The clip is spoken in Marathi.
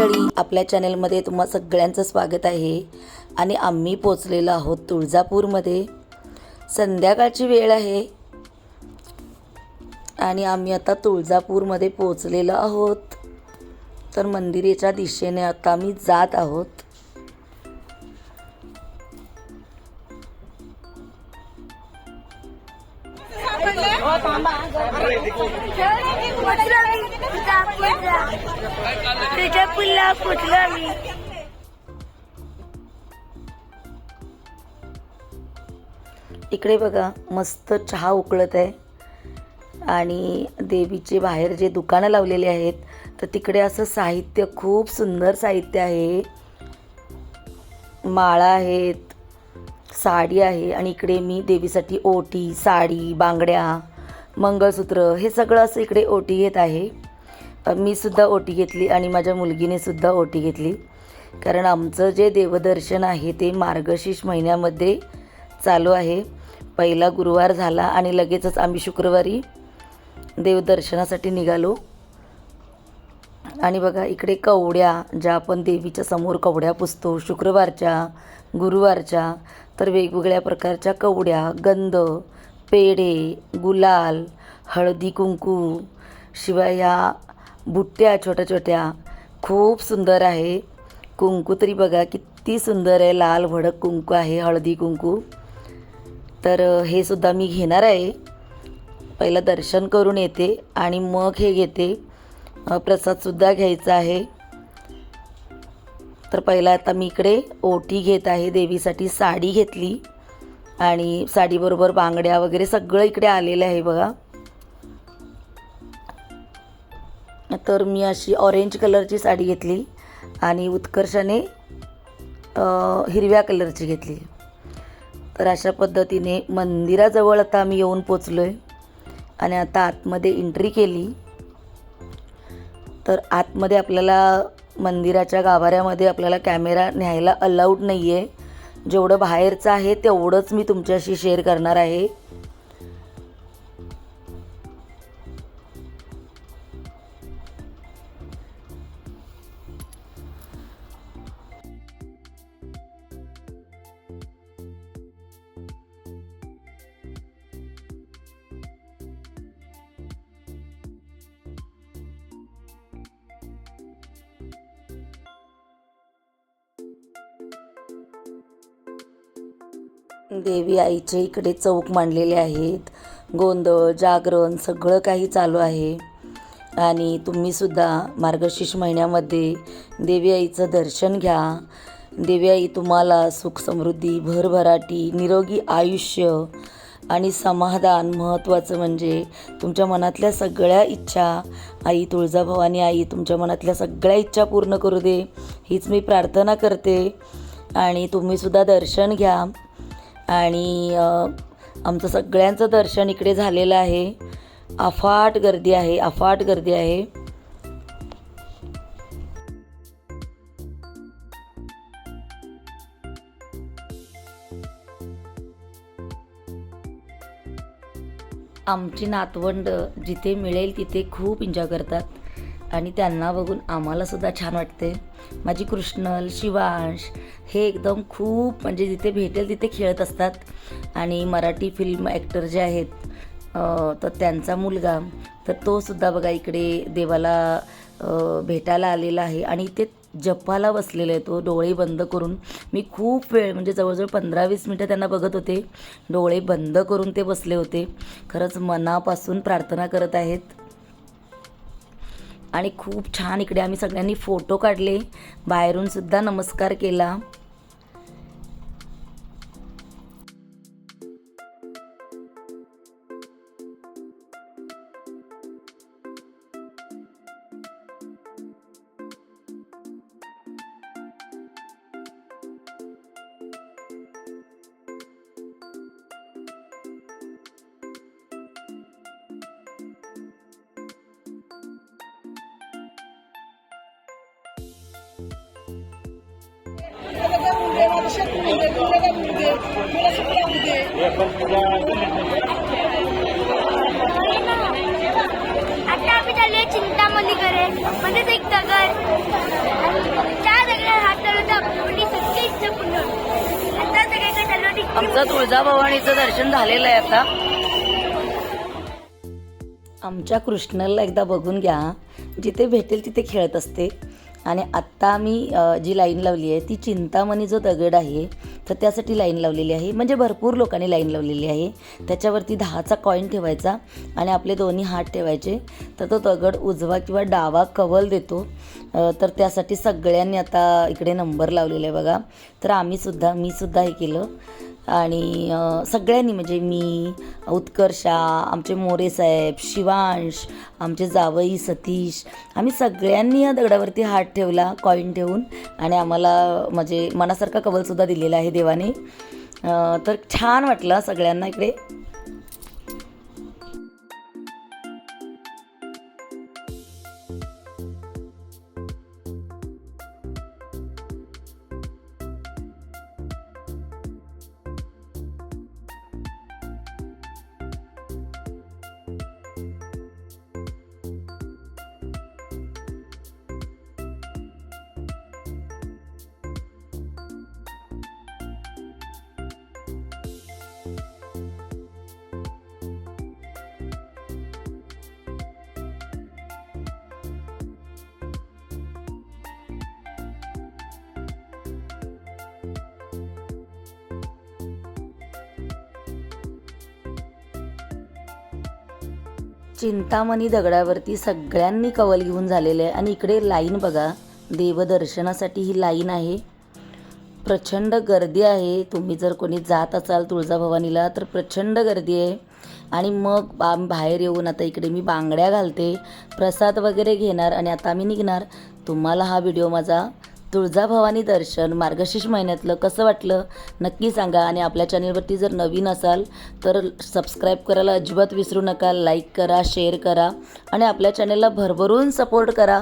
मंडळी आपल्या चॅनलमध्ये तुम्हा सगळ्यांचं स्वागत आहे. आणि आम्ही पोचलेलो आहोत तुळजापूरमध्ये. संध्याकाळची वेळ आहे. आणि आम्ही आता तुळजापूरमध्ये पोचलेलो आहोत. तर मंदिराच्या दिशेने आता आम्ही जात आहोत. तुझ्या पुल्ला फुटला मी इकडे बघा मस्त चहा उकळत आहे. आणि देवीचे बाहेर जे दुकानं लावलेले आहेत तर तिकडे असं साहित्य खूप सुंदर साहित्य आहे. माळा आहेत साडी आहे आणि इकडे मी देवीसाठी ओटी साडी बांगड्या मंगळसूत्र हे सगळं असं इकडे ओटी घेत आहे. मी सुद्धा ओटी घेतली आणि माझ्या मुलगीने सुद्धा ओटी घेतली. कारण आमचं जे देवदर्शन आहे ते मार्गशीर्ष महिन्यामध्ये चालू आहे. पहिला गुरुवार झाला आणि लगेचच आम्ही शुक्रवारी देवदर्शनासाठी निघालो. आणि बघा इकडे कवड्या ज्या आपण देवीच्या समोर कवड्या पुसतो शुक्रवारच्या गुरुवारच्या तर वेगवेगळ्या प्रकारच्या कवड्या गंध पेढे गुलाल हळदी कुंकू शिवाय ह्या बुट्ट्या छोट्या छोट्या खूप सुंदर आहे. कुंकू तरी बघा किती सुंदर आहे. लाल भडक कुंकू आहे हळदी कुंकू. तर हे सुद्धा मी घेणार आहे. पहिलं दर्शन करून येते आणि मग हे घेते. प्रसादसुद्धा घ्यायचा आहे. तर पहिला आता मी इकडे ओटी घेत आहे देवीसाठी साडी घेतली. आणि साडीबरोबर बांगड्या वगैरे सगळं इकडे आलेलं आहे बघा. तर मी अशी ऑरेंज कलरची साडी घेतली आणि उत्कर्षाने हिरव्या कलरची घेतली. तर अशा पद्धतीने मंदिराजवळ आता आम्ही येऊन पोचलो आहे आणि आता आतमध्ये एंट्री केली. तर आतमध्ये आपल्याला मंदिराच्या गाभाऱ्यामध्ये आपल्याला कॅमेरा न्यायला अलाउड नाही आहे जेवढं बाहेरचं आहे तेवढंच मी तुमच्याशी शेअर करणार आहे. देवी आईचे इकडे चौक मांडलेले आहेत. गोंधळ जागरण सगळं काही चालू आहे. आणि तुम्हीसुद्धा मार्गशीर्ष महिन्यामध्ये देवी आईचं दर्शन घ्या. देवी आई तुम्हाला सुख समृद्धी भरभराटी निरोगी आयुष्य आणि समाधान महत्त्वाचं म्हणजे तुमच्या मनातल्या सगळ्या इच्छा. आई तुळजाभवानी आई तुमच्या मनातल्या सगळ्या इच्छा पूर्ण करू दे. हीच मी प्रार्थना करते. आणि तुम्हीसुद्धा दर्शन घ्या. आणि आमचं सगळ्यांचं दर्शन इकडे झालेलं आहे. अफाट गर्दी आहे अफाट गर्दी आहे. आमची नातवंड जिथे मिळेल तिथे खूप एन्जॉय करतात. आणि त्यांना बघून आम्हालासुद्धा छान वाटते. माझी कृष्णल शिवांश हे एकदम खूप म्हणजे जिथे भेटेल तिथे खेळत असतात. आणि मराठी फिल्म ॲक्टर जे आहेत तर त्यांचा मुलगा तर तो सुद्धा बघा इकडे देवाला भेटायला आलेला आहे. आणि ते जपाला बसलेला आहे तो डोळे बंद करून. मी खूप वेळ म्हणजे जवळजवळ पंधरा वीस मिनटं त्यांना बघत होते. डोळे बंद करून ते बसले होते. खरंच मनापासून प्रार्थना करत आहेत. आणि खूप छान इकडे आम्ही सगळ्यांनी फोटो काढले. बाहेरूनसुद्धा नमस्कार केला. आता आम्ही चाललोय चिंतामणी करे म्हणजेच एक दगड त्या हात आपली सगळी इच्छा पूर्ण आमचं तुळजाभवानीचं दर्शन झालेलं आहे आता. आमच्या कृष्णाला एकदा बघून घ्या. जिथे भेटेल तिथे खेळत असते. आणि आत्ता मी जी लाईन लावली आहे ती चिंतामणी जो दगड आहे तर त्यासाठी लाईन लावलेली आहे. म्हणजे भरपूर लोकांनी लाईन लावलेली आहे. त्याच्यावरती दहाचा कॉईन ठेवायचा आणि आपले दोन्ही हात ठेवायचे. तर तो दगड उजवा किंवा डावा कवल देतो. तर त्यासाठी सगळ्यांनी आता इकडे नंबर लावलेला आहे बघा. तर आम्हीसुद्धा मीसुद्धा हे केलं. आणि सगळ्यांनी म्हणजे मी उत्कर्षा आमचे मोरे साहेब शिवांश आमचे जावई सतीश आम्ही सगळ्यांनी या दगडावरती हात ठेवला कॉईन ठेवून. आणि आम्हाला म्हणजे मनासारखा कवलसुद्धा दिलेला आहे देवाने. तर छान वाटलं सगळ्यांना इकडे. चिंतामणी दगडावरती सगळ्यांनी कवल घेऊन झालेलं आहे. आणि इकडे लाईन बघा. देवदर्शनासाठी ही लाईन आहे. प्रचंड गर्दी आहे. तुम्ही जर कोणी जात असाल तुळजाभवानीला तर प्रचंड गर्दी आहे. आणि मग बा बाहेर येऊन आता इकडे मी बांगड्या घालते. प्रसाद वगैरे घेणार आणि आता आम्ही निघणार. तुम्हाला हा व्हिडिओ माझा तुळजाभवानी दर्शन मार्गशीर्ष महिन्यातलं कसं वाटलं? नक्की सांगा आणि आपल्या चॅनलवरती जर नवीन असाल तर सबस्क्राईब करायला अजिबात विसरू नका लाईक करा शेअर करा आणि आपल्या चॅनलला भरभरून सपोर्ट करा.